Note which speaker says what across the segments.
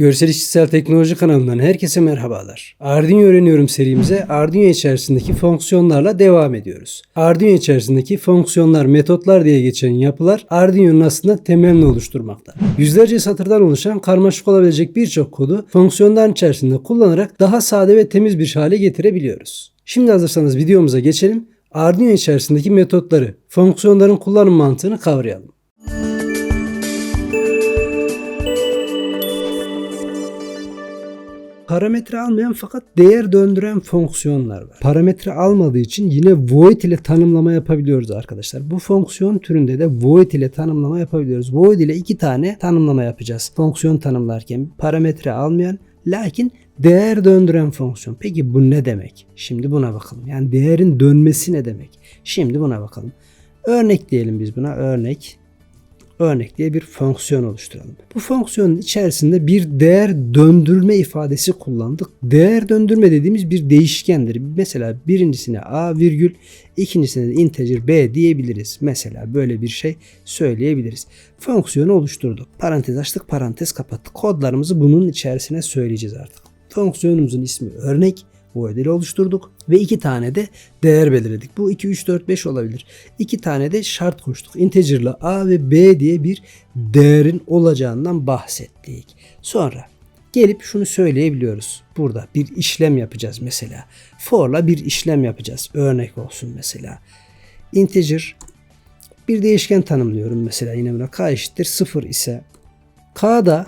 Speaker 1: Görsel İşitsel Teknoloji kanalından herkese merhabalar. Arduino öğreniyorum serimize Arduino içerisindeki fonksiyonlarla devam ediyoruz. Arduino içerisindeki fonksiyonlar, metotlar diye geçen yapılar Arduino'nun aslında temelini oluşturmakta. Yüzlerce satırdan oluşan karmaşık olabilecek birçok kodu fonksiyonların içerisinde kullanarak daha sade ve temiz bir hale getirebiliyoruz. Şimdi hazırsanız videomuza geçelim. Arduino içerisindeki metotları, fonksiyonların kullanım mantığını kavrayalım. Parametre almayan fakat değer döndüren fonksiyonlar var. Parametre almadığı için yine void ile tanımlama yapabiliyoruz arkadaşlar. Bu fonksiyon türünde de void ile tanımlama yapabiliyoruz. Void ile iki tane tanımlama yapacağız. Fonksiyon tanımlarken parametre almayan lakin değer döndüren fonksiyon. Peki bu ne demek? Şimdi buna bakalım. Yani değerin dönmesi ne demek? Şimdi buna bakalım. Örnek diyelim biz buna. Örnek örnek diye bir fonksiyon oluşturalım. Bu fonksiyonun içerisinde bir değer döndürme ifadesi kullandık. Değer döndürme dediğimiz bir değişkendir. Mesela birincisine a virgül, ikincisine de integer b diyebiliriz. Mesela böyle bir şey söyleyebiliriz. Fonksiyonu oluşturduk. Parantez açtık, parantez kapattık. Kodlarımızı bunun içerisine söyleyeceğiz artık. Fonksiyonumuzun ismi örnek bu ödeli oluşturduk ve iki tane de değer belirledik. Bu 2, 3, 4, 5 olabilir. İki tane de şart koştuk. Integer'la a ve b diye bir değerin olacağından bahsettik. Sonra gelip şunu söyleyebiliyoruz. Burada bir işlem yapacağız mesela. For'la bir işlem yapacağız. Örnek olsun mesela. Integer bir değişken tanımlıyorum mesela yine buna k eşittir 0 ise k'da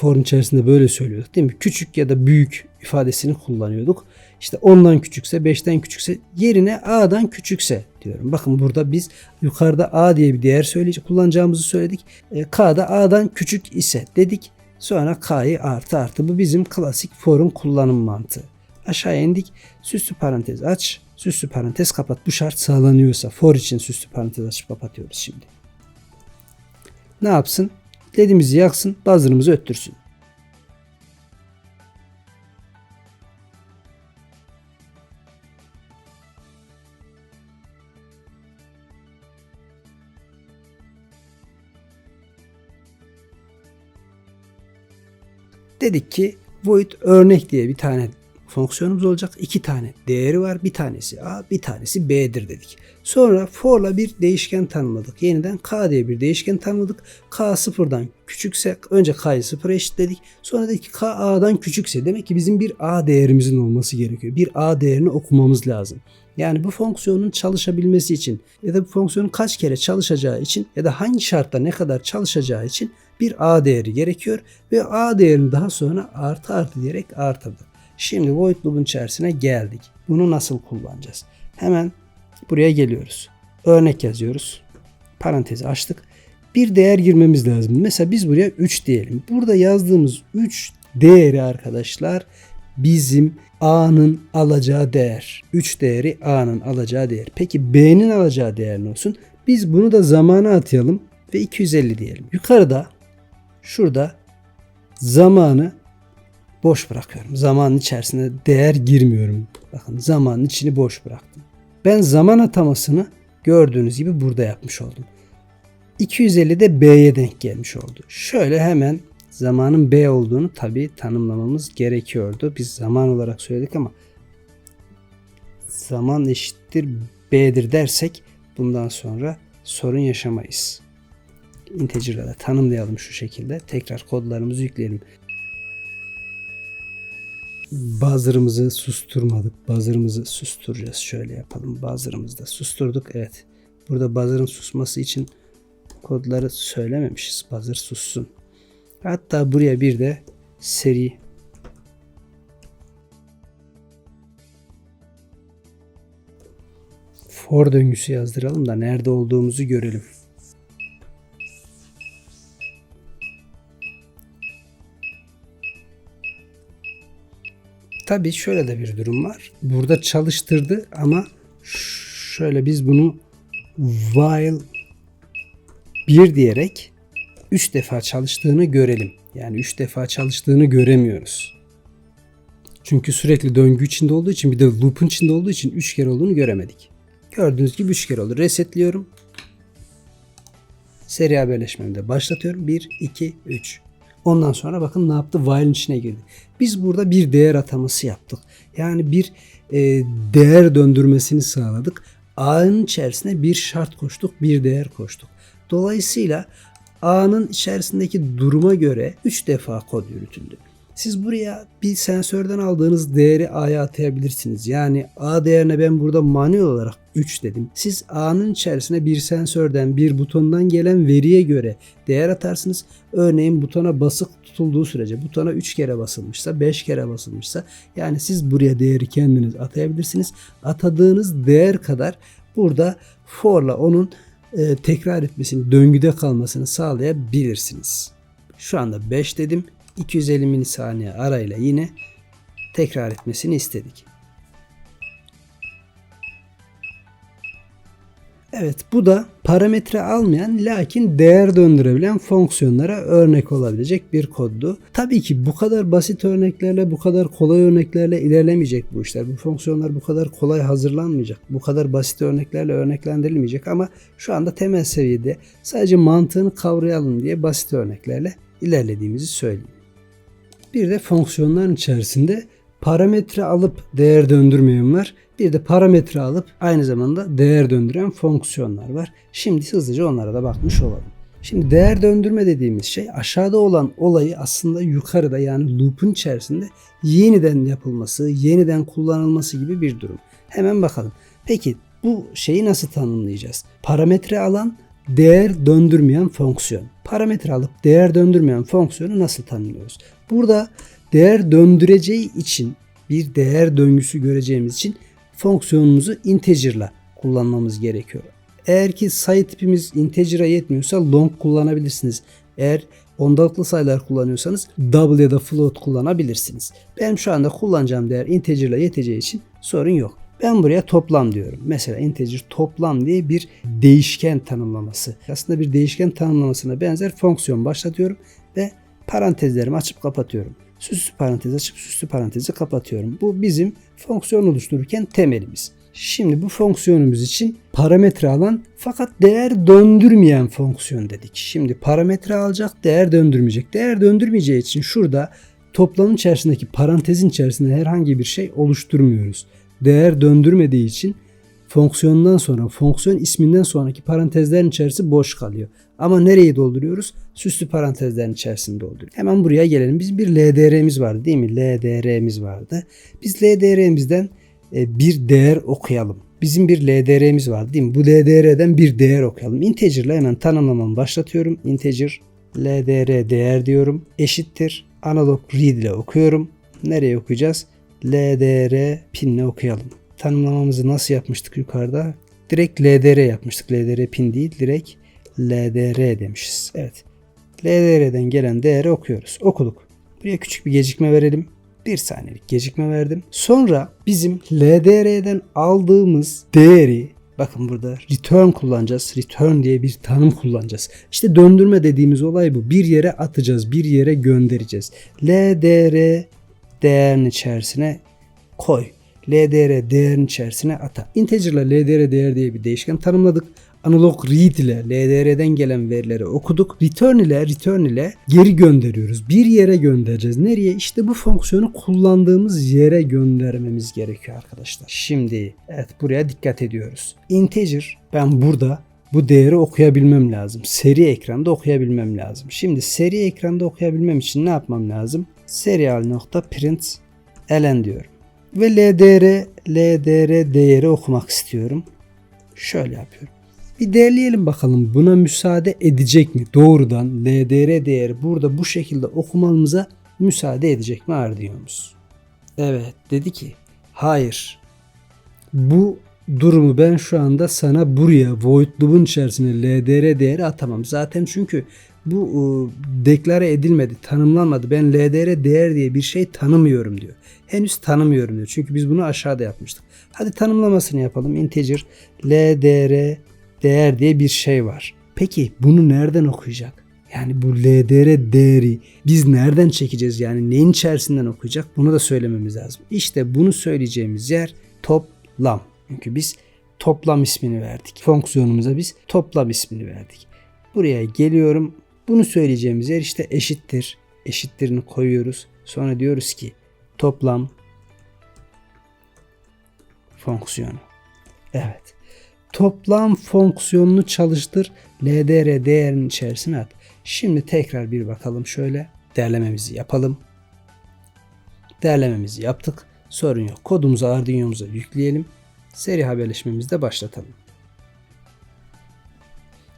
Speaker 1: form içerisinde böyle söylüyorduk değil mi? Küçük ya da büyük ifadesini kullanıyorduk. İşte ondan küçükse, 5'ten küçükse yerine a'dan küçükse diyorum. Bakın burada biz yukarıda a diye bir değer söyleyecek kullanacağımızı söyledik. E, k'da a'dan küçük ise dedik. Sonra k'yı artı artı. Bu bizim klasik for'un kullanım mantığı. Aşağı indik. Süslü parantez aç. Süslü parantez kapat. Bu şart sağlanıyorsa for için süslü parantez açıp kapatıyoruz şimdi. Ne yapsın? Ledimizi yaksın, buzzer'ımızı öttürsün. Dedik ki void örnek diye bir tane fonksiyonumuz olacak. İki tane değeri var. Bir tanesi A, bir tanesi B'dir dedik. Sonra for'la bir değişken tanımladık. Yeniden K diye bir değişken tanımladık. K sıfırdan küçükse önce K'yı sıfıra eşitledik. Sonra dedik ki K A'dan küçükse demek ki bizim bir A değerimizin olması gerekiyor. Bir A değerini okumamız lazım. Yani bu fonksiyonun çalışabilmesi için ya da bu fonksiyonun kaç kere çalışacağı için ya da hangi şartta ne kadar çalışacağı için bir A değeri gerekiyor ve A değerini daha sonra artı artı diyerek artırdık. Şimdi void loop'un içerisine geldik. Bunu nasıl kullanacağız? Hemen buraya geliyoruz. Örnek yazıyoruz. Parantezi açtık. Bir değer girmemiz lazım. Mesela biz buraya 3 diyelim. Burada yazdığımız 3 değeri arkadaşlar bizim A'nın alacağı değer. 3 değeri A'nın alacağı değer. Peki B'nin alacağı değer ne olsun? Biz bunu da zamana atayalım ve 250 diyelim. Yukarıda şurada zamanı boş bırakıyorum. Zamanın içerisine değer girmiyorum. Bakın zamanın içini boş bıraktım. Ben zaman atamasını gördüğünüz gibi burada yapmış oldum. 250 de B'ye denk gelmiş oldu. Şöyle hemen zamanın B olduğunu tabi tanımlamamız gerekiyordu. Biz zaman olarak söyledik ama zaman eşittir B'dir dersek bundan sonra sorun yaşamayız. Integer'la tanımlayalım şu şekilde. Tekrar kodlarımızı yükleyelim buzzer'ımızı susturmadık. Buzzer'ımızı susturacağız. Şöyle yapalım. Buzzer'ımızı da susturduk. Evet. Burada buzzer'ın susması için kodları söylememişiz. Buzzer sussun. Hatta buraya bir de seri for döngüsü yazdıralım da nerede olduğumuzu görelim. Tabii şöyle de bir durum var. Burada çalıştırdı ama şöyle biz bunu while bir diyerek 3 defa çalıştığını görelim. Yani 3 defa çalıştığını göremiyoruz. Çünkü sürekli döngü içinde olduğu için bir de loop'un içinde olduğu için 3 kere olduğunu göremedik. Gördüğünüz gibi 3 kere oldu. Resetliyorum. Seri haberleşmemi de başlatıyorum. 1, 2, 3. Ondan sonra bakın ne yaptı? While'in içine girdi. Biz burada bir değer ataması yaptık. Yani bir e, değer döndürmesini sağladık. A'nın içerisine bir şart koştuk, bir değer koştuk. Dolayısıyla A'nın içerisindeki duruma göre 3 defa kod yürütüldü. Siz buraya bir sensörden aldığınız değeri A'ya atayabilirsiniz. Yani A değerine ben burada manuel olarak 3 dedim. Siz A'nın içerisine bir sensörden bir butondan gelen veriye göre değer atarsınız. Örneğin butona basık tutulduğu sürece butona 3 kere basılmışsa 5 kere basılmışsa yani siz buraya değeri kendiniz atayabilirsiniz. Atadığınız değer kadar burada for'la onun e, tekrar etmesini, döngüde kalmasını sağlayabilirsiniz. Şu anda 5 dedim. 250 milisaniye arayla yine tekrar etmesini istedik. Evet bu da parametre almayan lakin değer döndürebilen fonksiyonlara örnek olabilecek bir koddu. Tabii ki bu kadar basit örneklerle bu kadar kolay örneklerle ilerlemeyecek bu işler. Bu fonksiyonlar bu kadar kolay hazırlanmayacak. Bu kadar basit örneklerle örneklendirilmeyecek ama şu anda temel seviyede sadece mantığını kavrayalım diye basit örneklerle ilerlediğimizi söyleyeyim. Bir de fonksiyonların içerisinde parametre alıp değer döndürmeyen var. Bir de parametre alıp aynı zamanda değer döndüren fonksiyonlar var. Şimdi hızlıca onlara da bakmış olalım. Şimdi değer döndürme dediğimiz şey aşağıda olan olayı aslında yukarıda yani loop'un içerisinde yeniden yapılması, yeniden kullanılması gibi bir durum. Hemen bakalım. Peki bu şeyi nasıl tanımlayacağız? Parametre alan değer döndürmeyen fonksiyon. Parametre alıp değer döndürmeyen fonksiyonu nasıl tanımlıyoruz? Burada değer döndüreceği için bir değer döngüsü göreceğimiz için fonksiyonumuzu integer'la kullanmamız gerekiyor. Eğer ki sayı tipimiz integer'a yetmiyorsa long kullanabilirsiniz. Eğer ondalıklı sayılar kullanıyorsanız double ya da float kullanabilirsiniz. Benim şu anda kullanacağım değer integer'la yeteceği için sorun yok. Ben buraya toplam diyorum. Mesela integer toplam diye bir değişken tanımlaması. Aslında bir değişken tanımlamasına benzer fonksiyon başlatıyorum ve parantezlerimi açıp kapatıyorum. Süslü parantez açıp süslü parantezi kapatıyorum. Bu bizim fonksiyon oluştururken temelimiz. Şimdi bu fonksiyonumuz için parametre alan fakat değer döndürmeyen fonksiyon dedik. Şimdi parametre alacak, değer döndürmeyecek. Değer döndürmeyeceği için şurada toplamın içerisindeki parantezin içerisinde herhangi bir şey oluşturmuyoruz. Değer döndürmediği için fonksiyondan sonra, fonksiyon isminden sonraki parantezlerin içerisi boş kalıyor. Ama nereyi dolduruyoruz? Süslü parantezlerin içerisinde dolduruyoruz. Hemen buraya gelelim. Biz bir LDR'miz vardı değil mi? LDR'miz vardı. Biz LDR'mizden e, bir değer okuyalım. Bizim bir LDR'miz vardı değil mi? Bu LDR'den bir değer okuyalım. Integer ile hemen tanımlamamı başlatıyorum. Integer LDR değer diyorum. Eşittir. Analog read ile okuyorum. Nereye okuyacağız? LDR pin ile okuyalım. Tanımlamamızı nasıl yapmıştık yukarıda? Direkt LDR yapmıştık. LDR pin değil. Direkt LDR demişiz. Evet. LDR'den gelen değeri okuyoruz. Okuduk. Buraya küçük bir gecikme verelim. Bir saniyelik gecikme verdim. Sonra bizim LDR'den aldığımız değeri bakın burada return kullanacağız. Return diye bir tanım kullanacağız. İşte döndürme dediğimiz olay bu. Bir yere atacağız, bir yere göndereceğiz. LDR değerin içerisine koy. LDR değerin içerisine ata. Integer ile LDR değer diye bir değişken tanımladık analog read ile LDR'den gelen verileri okuduk. Return ile return ile geri gönderiyoruz. Bir yere göndereceğiz. Nereye? İşte bu fonksiyonu kullandığımız yere göndermemiz gerekiyor arkadaşlar. Şimdi evet buraya dikkat ediyoruz. Integer ben burada bu değeri okuyabilmem lazım. Seri ekranda okuyabilmem lazım. Şimdi seri ekranda okuyabilmem için ne yapmam lazım? Serial nokta print elen diyorum. Ve LDR LDR değeri okumak istiyorum. Şöyle yapıyorum. Bir değerleyelim bakalım buna müsaade edecek mi? Doğrudan LDR değeri burada bu şekilde okumamıza müsaade edecek mi Ardiyomuz? Evet dedi ki hayır. Bu durumu ben şu anda sana buraya void loop'un içerisine LDR değeri atamam. Zaten çünkü bu e, deklare edilmedi, tanımlanmadı. Ben LDR değer diye bir şey tanımıyorum diyor. Henüz tanımıyorum diyor. Çünkü biz bunu aşağıda yapmıştık. Hadi tanımlamasını yapalım. Integer LDR değer diye bir şey var. Peki bunu nereden okuyacak? Yani bu LDR değeri biz nereden çekeceğiz? Yani neyin içerisinden okuyacak? Bunu da söylememiz lazım. İşte bunu söyleyeceğimiz yer toplam. Çünkü biz toplam ismini verdik. Fonksiyonumuza biz toplam ismini verdik. Buraya geliyorum. Bunu söyleyeceğimiz yer işte eşittir. eşitlerini koyuyoruz. Sonra diyoruz ki toplam fonksiyonu. Evet. Toplam fonksiyonunu çalıştır. LDR değerinin içerisine at. Şimdi tekrar bir bakalım şöyle. Değerlememizi yapalım. Değerlememizi yaptık. Sorun yok. Kodumuzu Arduino'muza yükleyelim. Seri haberleşmemizi de başlatalım.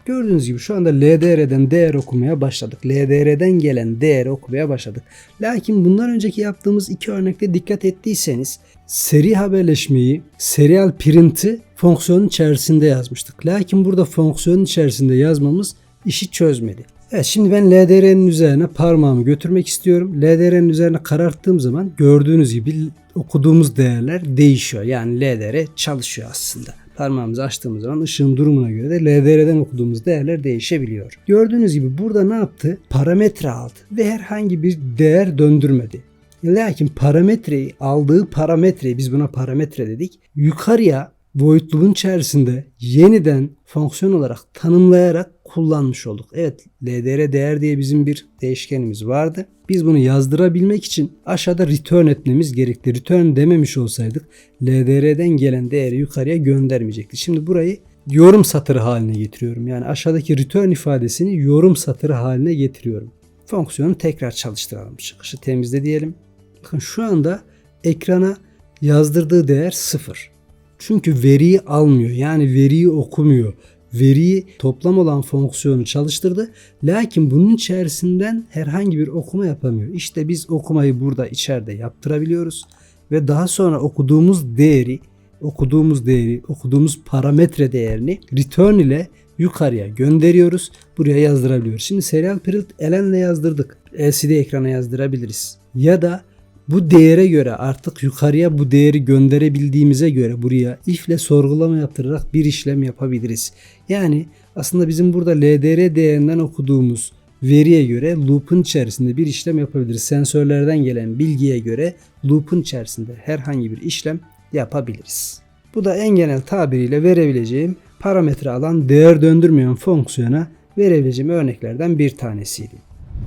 Speaker 1: Gördüğünüz gibi şu anda LDR'den değer okumaya başladık. LDR'den gelen değeri okumaya başladık. Lakin bundan önceki yaptığımız iki örnekte dikkat ettiyseniz seri haberleşmeyi, serial print'i fonksiyonun içerisinde yazmıştık. Lakin burada fonksiyonun içerisinde yazmamız işi çözmedi. Evet şimdi ben LDR'nin üzerine parmağımı götürmek istiyorum. LDR'nin üzerine kararttığım zaman gördüğünüz gibi okuduğumuz değerler değişiyor. Yani LDR çalışıyor aslında. Parmağımızı açtığımız zaman ışığın durumuna göre de LDR'den okuduğumuz değerler değişebiliyor. Gördüğünüz gibi burada ne yaptı? Parametre aldı ve herhangi bir değer döndürmedi. Lakin parametreyi aldığı parametreyi biz buna parametre dedik. Yukarıya void içerisinde yeniden fonksiyon olarak tanımlayarak kullanmış olduk. Evet LDR değer diye bizim bir değişkenimiz vardı. Biz bunu yazdırabilmek için aşağıda return etmemiz gerekti. Return dememiş olsaydık LDR'den gelen değeri yukarıya göndermeyecekti. Şimdi burayı yorum satırı haline getiriyorum. Yani aşağıdaki return ifadesini yorum satırı haline getiriyorum. Fonksiyonu tekrar çalıştıralım. Çıkışı temizle diyelim. Bakın şu anda ekrana yazdırdığı değer 0. Çünkü veriyi almıyor. Yani veriyi okumuyor. Veriyi toplam olan fonksiyonu çalıştırdı. Lakin bunun içerisinden herhangi bir okuma yapamıyor. İşte biz okumayı burada içeride yaptırabiliyoruz. Ve daha sonra okuduğumuz değeri, okuduğumuz değeri, okuduğumuz parametre değerini return ile yukarıya gönderiyoruz. Buraya yazdırabiliyoruz. Şimdi serial print elenle yazdırdık. LCD ekrana yazdırabiliriz. Ya da bu değere göre artık yukarıya bu değeri gönderebildiğimize göre buraya if ile sorgulama yaptırarak bir işlem yapabiliriz. Yani aslında bizim burada LDR değerinden okuduğumuz veriye göre loop'un içerisinde bir işlem yapabiliriz. Sensörlerden gelen bilgiye göre loop'un içerisinde herhangi bir işlem yapabiliriz. Bu da en genel tabiriyle verebileceğim parametre alan değer döndürmeyen fonksiyona verebileceğim örneklerden bir tanesiydi.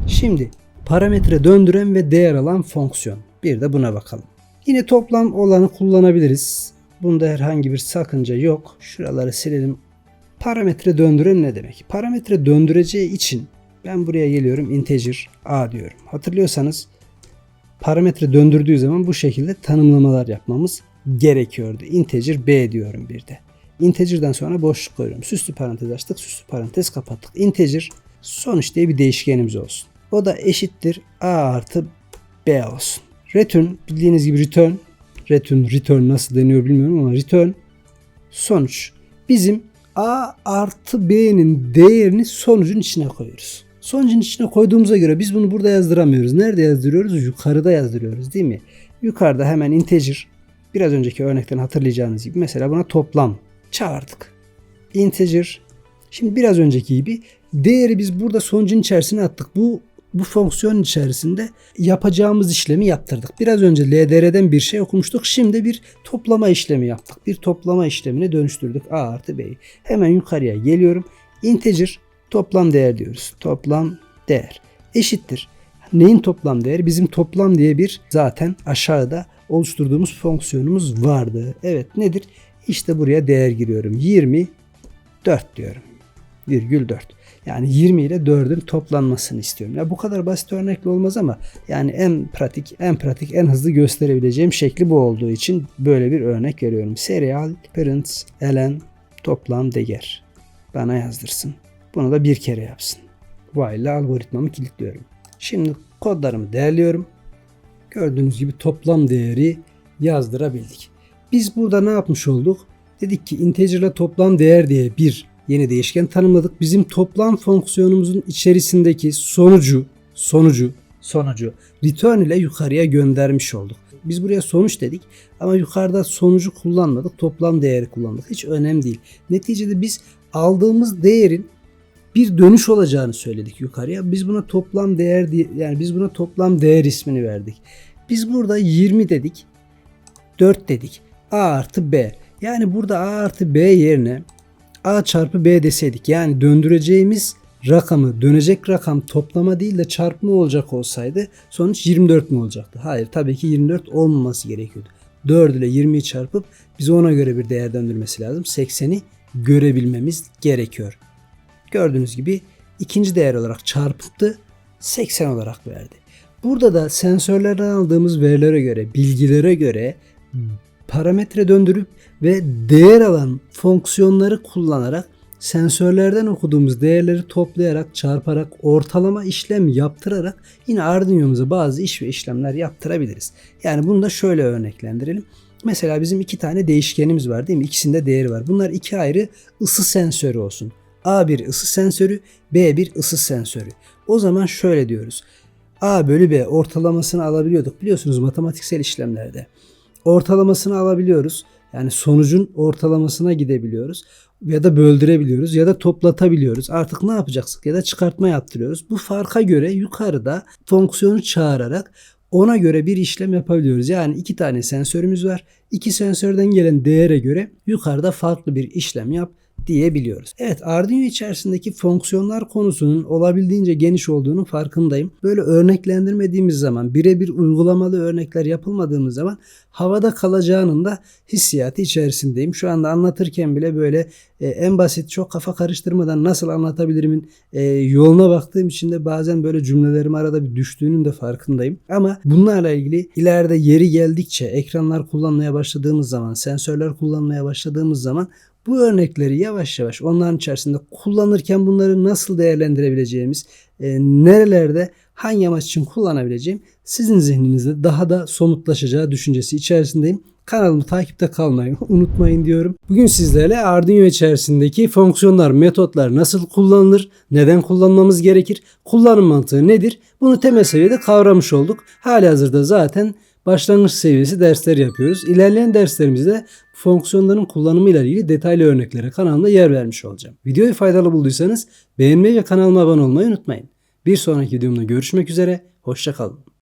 Speaker 1: Şimdi parametre döndüren ve değer alan fonksiyon. Bir de buna bakalım. Yine toplam olanı kullanabiliriz. Bunda herhangi bir sakınca yok. Şuraları silelim. Parametre döndüren ne demek? Parametre döndüreceği için ben buraya geliyorum integer a diyorum. Hatırlıyorsanız parametre döndürdüğü zaman bu şekilde tanımlamalar yapmamız gerekiyordu. Integer b diyorum bir de. Integer'dan sonra boşluk koyuyorum. Süslü parantez açtık, süslü parantez kapattık. Integer sonuç diye bir değişkenimiz olsun. O da eşittir a artı b olsun. Return bildiğiniz gibi return. Return, return nasıl deniyor bilmiyorum ama return sonuç. Bizim a artı b'nin değerini sonucun içine koyuyoruz. Sonucun içine koyduğumuza göre biz bunu burada yazdıramıyoruz. Nerede yazdırıyoruz? Yukarıda yazdırıyoruz değil mi? Yukarıda hemen integer biraz önceki örnekten hatırlayacağınız gibi mesela buna toplam çağırdık. Integer şimdi biraz önceki gibi değeri biz burada sonucun içerisine attık. Bu bu fonksiyon içerisinde yapacağımız işlemi yaptırdık. Biraz önce LDR'den bir şey okumuştuk. Şimdi bir toplama işlemi yaptık. Bir toplama işlemine dönüştürdük. A artı B'yi. Hemen yukarıya geliyorum. Integer toplam değer diyoruz. Toplam değer eşittir. Neyin toplam değeri? Bizim toplam diye bir zaten aşağıda oluşturduğumuz fonksiyonumuz vardı. Evet nedir? İşte buraya değer giriyorum. 24 diyorum. Virgül 4. Yani 20 ile 4'ün toplanmasını istiyorum. Ya bu kadar basit örnekli olmaz ama yani en pratik, en pratik, en hızlı gösterebileceğim şekli bu olduğu için böyle bir örnek veriyorum. Serial parents elen toplam değer. Bana yazdırsın. Bunu da bir kere yapsın. While ile algoritmamı kilitliyorum. Şimdi kodlarımı değerliyorum. Gördüğünüz gibi toplam değeri yazdırabildik. Biz burada ne yapmış olduk? Dedik ki integer ile toplam değer diye bir yeni değişken tanımladık. Bizim toplam fonksiyonumuzun içerisindeki sonucu, sonucu, sonucu return ile yukarıya göndermiş olduk. Biz buraya sonuç dedik ama yukarıda sonucu kullanmadık. Toplam değeri kullandık. Hiç önemli değil. Neticede biz aldığımız değerin bir dönüş olacağını söyledik yukarıya. Biz buna toplam değer diye yani biz buna toplam değer ismini verdik. Biz burada 20 dedik. 4 dedik. A artı B. Yani burada A artı B yerine A çarpı B deseydik yani döndüreceğimiz rakamı dönecek rakam toplama değil de çarpma olacak olsaydı sonuç 24 mi olacaktı? Hayır tabii ki 24 olmaması gerekiyordu. 4 ile 20'yi çarpıp bize ona göre bir değer döndürmesi lazım. 80'i görebilmemiz gerekiyor. Gördüğünüz gibi ikinci değer olarak çarpıttı 80 olarak verdi. Burada da sensörlerden aldığımız verilere göre, bilgilere göre parametre döndürüp ve değer alan fonksiyonları kullanarak sensörlerden okuduğumuz değerleri toplayarak, çarparak, ortalama işlem yaptırarak yine Arduino'muza bazı iş ve işlemler yaptırabiliriz. Yani bunu da şöyle örneklendirelim. Mesela bizim iki tane değişkenimiz var değil mi? İkisinde değeri var. Bunlar iki ayrı ısı sensörü olsun. A1 ısı sensörü, B1 ısı sensörü. O zaman şöyle diyoruz. A bölü B ortalamasını alabiliyorduk biliyorsunuz matematiksel işlemlerde. Ortalamasını alabiliyoruz. Yani sonucun ortalamasına gidebiliyoruz. Ya da böldürebiliyoruz ya da toplatabiliyoruz. Artık ne yapacaksak ya da çıkartma yaptırıyoruz. Bu farka göre yukarıda fonksiyonu çağırarak ona göre bir işlem yapabiliyoruz. Yani iki tane sensörümüz var. İki sensörden gelen değere göre yukarıda farklı bir işlem yap diyebiliyoruz. Evet Arduino içerisindeki fonksiyonlar konusunun olabildiğince geniş olduğunun farkındayım. Böyle örneklendirmediğimiz zaman birebir uygulamalı örnekler yapılmadığımız zaman havada kalacağının da hissiyatı içerisindeyim. Şu anda anlatırken bile böyle e, en basit çok kafa karıştırmadan nasıl anlatabilirimin e, yoluna baktığım için de bazen böyle cümlelerim arada bir düştüğünün de farkındayım. Ama bunlarla ilgili ileride yeri geldikçe ekranlar kullanmaya başladığımız zaman, sensörler kullanmaya başladığımız zaman bu örnekleri yavaş yavaş onların içerisinde kullanırken bunları nasıl değerlendirebileceğimiz, e, nerelerde hangi amaç için kullanabileceğim sizin zihninizde daha da somutlaşacağı düşüncesi içerisindeyim. Kanalımı takipte kalmayı unutmayın diyorum. Bugün sizlerle Arduino içerisindeki fonksiyonlar, metotlar nasıl kullanılır, neden kullanmamız gerekir, kullanım mantığı nedir? Bunu temel seviyede kavramış olduk. Hali hazırda zaten başlangıç seviyesi dersler yapıyoruz. İlerleyen derslerimizde fonksiyonların kullanımıyla ilgili detaylı örneklere kanalımda yer vermiş olacağım. Videoyu faydalı bulduysanız beğenmeyi ve kanalıma abone olmayı unutmayın. Bir sonraki videomda görüşmek üzere, hoşçakalın.